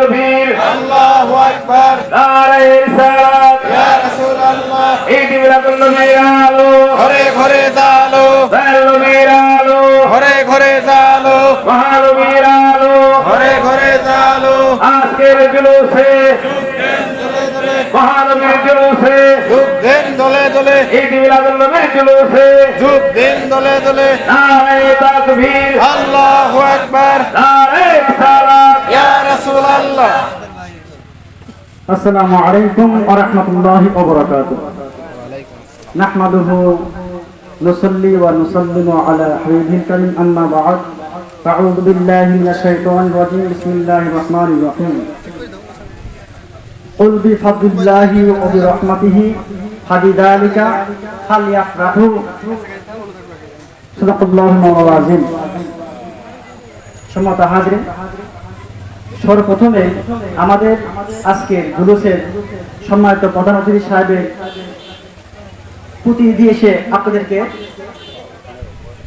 তাকবীর আল্লাহু আকবার। নারে রিসালাত। ইয়া রাসূলুল্লাহ। ঈদ মিলাদুন নবীর আলো। ঘরে ঘরে জালো। নবীর আলো। ঘরে ঘরে জালো। মহানবীর আলো। ঘরে ঘরে জালো। আজকের জুলুসে। মহানবীর জুলুসে। যুগ দিন দলে দলে। ঈদ মিলাদুন নবীর জুলুসে। যুগ দিন দলে দলে। নারে তাকবীর। আল্লাহু আকবার। রাসূলুল্লাহ السلام عليكم ورحمة الله وبركاته نحمده نصلي ونسلم على حبيبه الكريم أما بعد أعوذ بالله من الشيطان الرجيم بسم الله الرحمن الرحيم قل بفضل الله وبرحمته فبذلك فليفرحوا صدق الله مولانا العظيم সম্মত হাজরিন সর্বপ্রথমে আমাদের আজকের জুলুসের সম্মানিত প্রধান অতিথি সাহেবের প্রতিনিধি এসে আপনাদেরকে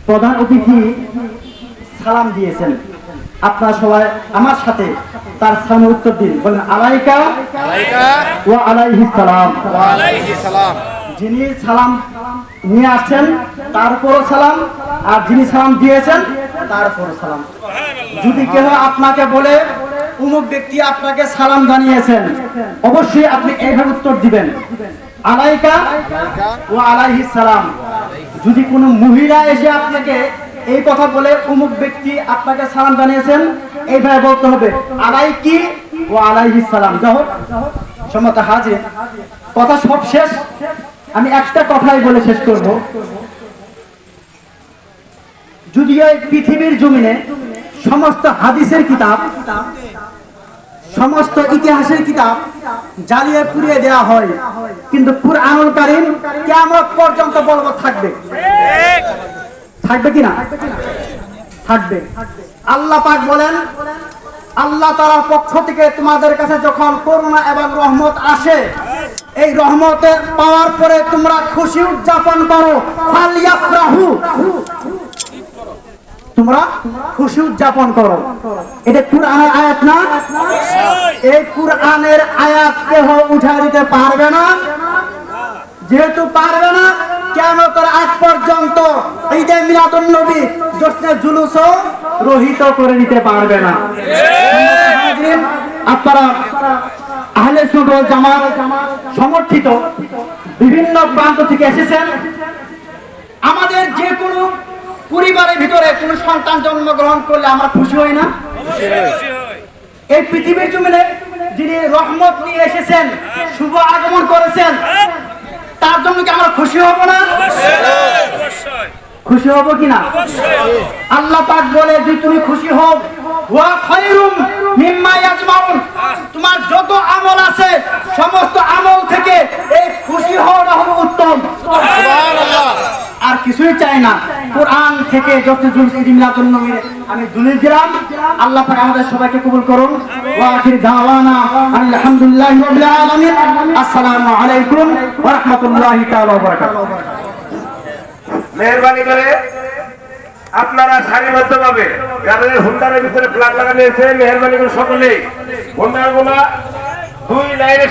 প্রধান অতিথি সালাম দিয়েছেন। আপনারা সবাই আমার সাথে তার সালামের উত্তর দিন। বলেন আলাইকা আলাইকা ওয়া আলাইহিস সালাম। ওয়া আলাইহি সালাম। যিনি সালাম নিয়ে আসছেন তার উপরও সালাম আর যিনি সালাম দিয়েছেন তার উপরও সালাম যদি কেউ আপনাকে বলে অমুক ব্যক্তি আপনাকে সালাম জানিয়েছেন। অবশ্যই আপনি এইভাবে উত্তর দিবেন। আলাইকা ও আলাইহিস সালাম। যদি কোনো মহিলা এসে আপনাকে এই কথা বলে অমুক ব্যক্তি আপনাকে সালাম জানিয়েছেন, এইভাবে বলতে হবে, আলাইকি ও আলাইহিস সালাম। যাই হোক সম্মত হাজির, কথা সব শেষ। আমি একটা কথাই বলে শেষ করব। যদি এই পৃথিবীর জমিনে সমস্ত হাদিসের কিতাব সমস্ত ইতিহাসের কিতাব জ্বালিয়ে পুড়িয়ে দেওয়া হয়। কিন্তু কুরআনুল কারীম কিয়ামত পর্যন্ত বলবৎ থাকবে। থাকবে কি না? থাকবে। আল্লাহ পাক বলেন, আল্লাহ তাআলার পক্ষ থেকে তোমাদের কাছে যখন করুণা এবং রহমত আসে, এই রহমতে পাওয়ার পরে তোমরা খুশি উদযাপন করো। তোমরা খুশি উদযাপন করো। এটা কুরআনের আয়াত এই কুরআনের আয়াত কেহ উঠা দিতে পারবে না? যেহেতু পারবে না কেন তোর আজ পর্যন্ত ঈদে মিলাদুন নবী জশ্নে জুলুস রহিত করে নিতে পারবে না। আপনারা আহলে সুন্নাত জামাত সমর্থিত বিভিন্ন প্রান্ত থেকে এসেছেন। আমাদের যে কোনো পরিবারের ভিতরে কোনো সন্তান জন্মগ্রহণ করলে আমরা খুশি হই না? এই পৃথিবীর জমিনে যিনি রহমত নিয়ে এসেছেন শুভ আগমন করেছেন তার জন্য কি আমরা খুশি হব না? খুশি হব কি না? আল্লাহ পাক বলে যে তুমি খুশি হও ওয়া খায়রুম মিম্মা ইয়াজমাউন। তোমার যত আমল আছে সমস্ত আমল থেকে এই খুশি হওয়াটা হবে উত্তম। সুবহানাল্লাহ। আর কিছুই চাই না। কোরআন থেকে যত জুলস ঈদ মিলাদুন নবীর আমি দলিল দিলাম, আল্লাহ পাক আমাদের সবাইকে কবুল করুন। ওয়া আখির দাওয়ানা আলহামদুলিল্লাহি রাব্বিল আলামিন। আসসালামু আলাইকুম ওয়া রাহমাতুল্লাহি তাআলা ওয়া বারাকাতুহু। করে আপনারা হুন্ডারের ভিতরে ফ্ল্যাগ লাগানো হয়েছে, মেহরবানি করে গুলা দুই লাইনে